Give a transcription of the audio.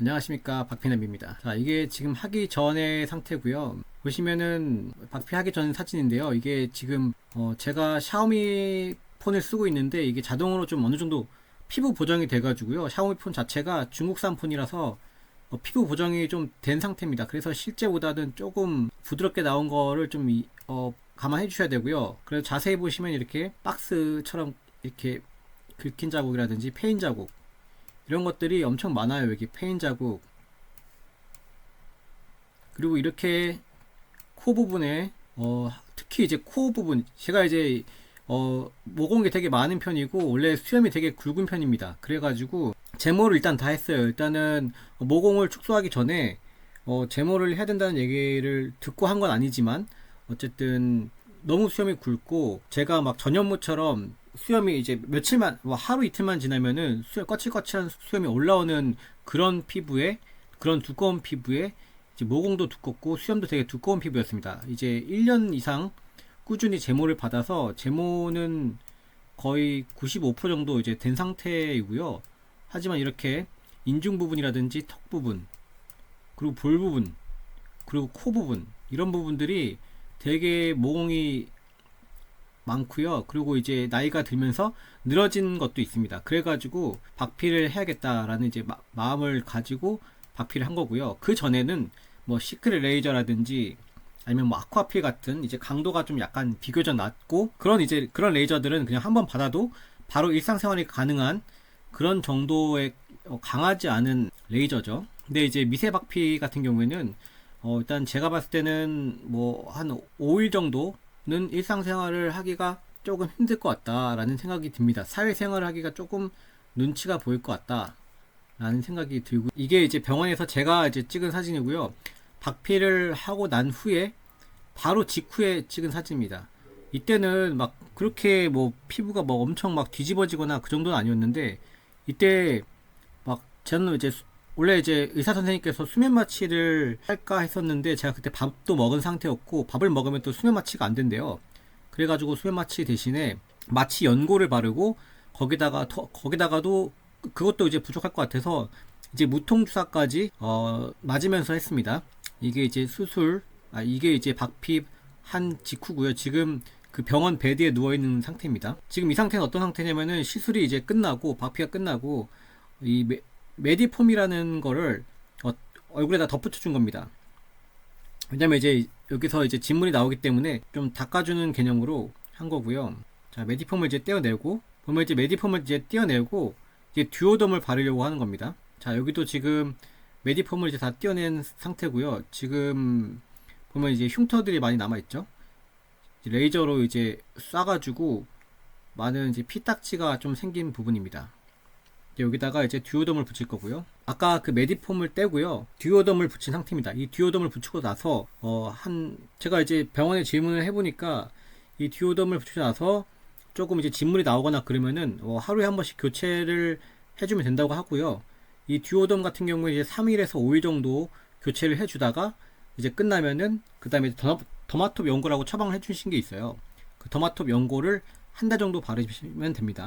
안녕하십니까. 박피남입니다. 자 이게 지금 하기 전의 상태고요. 보시면은 박피하기 전 사진인데요. 이게 지금 어, 제가 샤오미 폰을 쓰고 있는데 이게 자동으로 좀 어느 정도 피부 보정이 돼 가지고요. 샤오미 폰 자체가 중국산 폰이라서 어, 피부 보정이 좀 된 상태입니다. 그래서 실제보다는 조금 부드럽게 나온 거를 좀 이- 어, 감안해 주셔야 되고요. 그래서 자세히 보시면 이렇게 박스처럼 이렇게 긁힌 자국이라든지 페인 자국 이런 것들이 엄청 많아요. 여기 페인 자국. 그리고 이렇게 코 부분에 어, 특히 이제 코 부분 제가 이제 어, 모공이 되게 많은 편이고 원래 수염이 되게 굵은 편입니다. 그래가지고 제모를 일단 다 했어요. 일단은 모공을 축소하기 전에 어, 제모를 해야 된다는 얘기를 듣고 한 건 아니지만 어쨌든 너무 수염이 굵고 제가 막 전현무처럼 수염이 이제 며칠만 뭐 하루 이틀만 지나면은 수염 거칠거칠한 수염이 올라오는 그런 피부에 그런 두꺼운 피부에 이제 모공도 두껍고 수염도 되게 두꺼운 피부였습니다. 이제 1년 이상 꾸준히 제모를 받아서 제모는 거의 95% 정도 이제 된 상태이고요. 하지만 이렇게 인중 부분이라든지 턱 부분 그리고 볼 부분 그리고 코 부분 이런 부분들이 되게 모공이 많고요. 그리고 이제 나이가 들면서 늘어진 것도 있습니다. 그래가지고 박피를 해야겠다라는 이제 마, 마음을 가지고 박피를 한 거고요. 그 전에는 뭐 시크릿 레이저라든지 아니면 뭐 아쿠아필 같은 이제 강도가 좀 약간 비교적 낮고 그런 이제 그런 레이저들은 그냥 한번 받아도 바로 일상생활이 가능한 그런 정도의 어, 강하지 않은 레이저죠. 근데 이제 미세 박피 같은 경우에는 어, 일단 제가 봤을 때는 뭐 한 5일 정도 는 일상생활을 하기가 조금 힘들 것 같다라는 생각이 듭니다. 사회생활을 하기가 조금 눈치가 보일 것 같다라는 생각이 들고 이게 이제 병원에서 제가 이제 찍은 사진이고요. 박피를 하고 난 후에 바로 직후에 찍은 사진입니다. 이때는 막 그렇게 뭐 피부가 뭐 엄청 막 뒤집어지거나 그 정도는 아니었는데 이때 막 저는 이제 수- 원래 이제 의사 선생님께서 수면 마취를 할까 했었는데 제가 그때 밥도 먹은 상태였고 밥을 먹으면 또 수면 마취가 안 된대요. 그래가지고 수면 마취 대신에 마취 연고를 바르고 거기다가 더, 거기다가도 그- 그것도 이제 부족할 것 같아서 이제 무통 주사까지 어, 맞으면서 했습니다. 이게 이제 수술 아 이게 이제 박피 한 직후고요. 지금 그 병원 베드에 누워 있는 상태입니다. 지금 이 상태는 어떤 상태냐면은 시술이 이제 끝나고 박피가 끝나고 이 메, 메디폼이라는 거를 어, 얼굴에다 덧붙여 준 겁니다. 왜냐면 이제 여기서 이제 진물이 나오기 때문에 좀 닦아주는 개념으로 한 거고요. 자, 메디폼을 이제 떼어내고, 보면 이제 메디폼을 이제 떼어내고, 이제 듀오덤을 바르려고 하는 겁니다. 자, 여기도 지금 메디폼을 이제 다 떼어낸 상태고요. 지금 보면 이제 흉터들이 많이 남아있죠. 레이저로 이제 쏴가지고 많은 이제 피딱지가 좀 생긴 부분입니다. 여기다가 이제 듀오덤을 붙일 거고요. 아까 그 메디폼을 떼고요. 듀오덤을 붙인 상태입니다. 이 듀오덤을 붙이고 나서 어 한 제가 이제 병원에 질문을 해보니까 이 듀오덤을 붙이고 나서 조금 이제 진물이 나오거나 그러면은 어, 하루에 한 번씩 교체를 해주면 된다고 하고요. 이 듀오덤 같은 경우에 이제 3일에서 5일 정도 교체를 해주다가 이제 끝나면은 그 다음에 더마톱 연고라고 처방을 해주신 게 있어요. 그 더마톱 연고를 한 달 정도 바르시면 됩니다.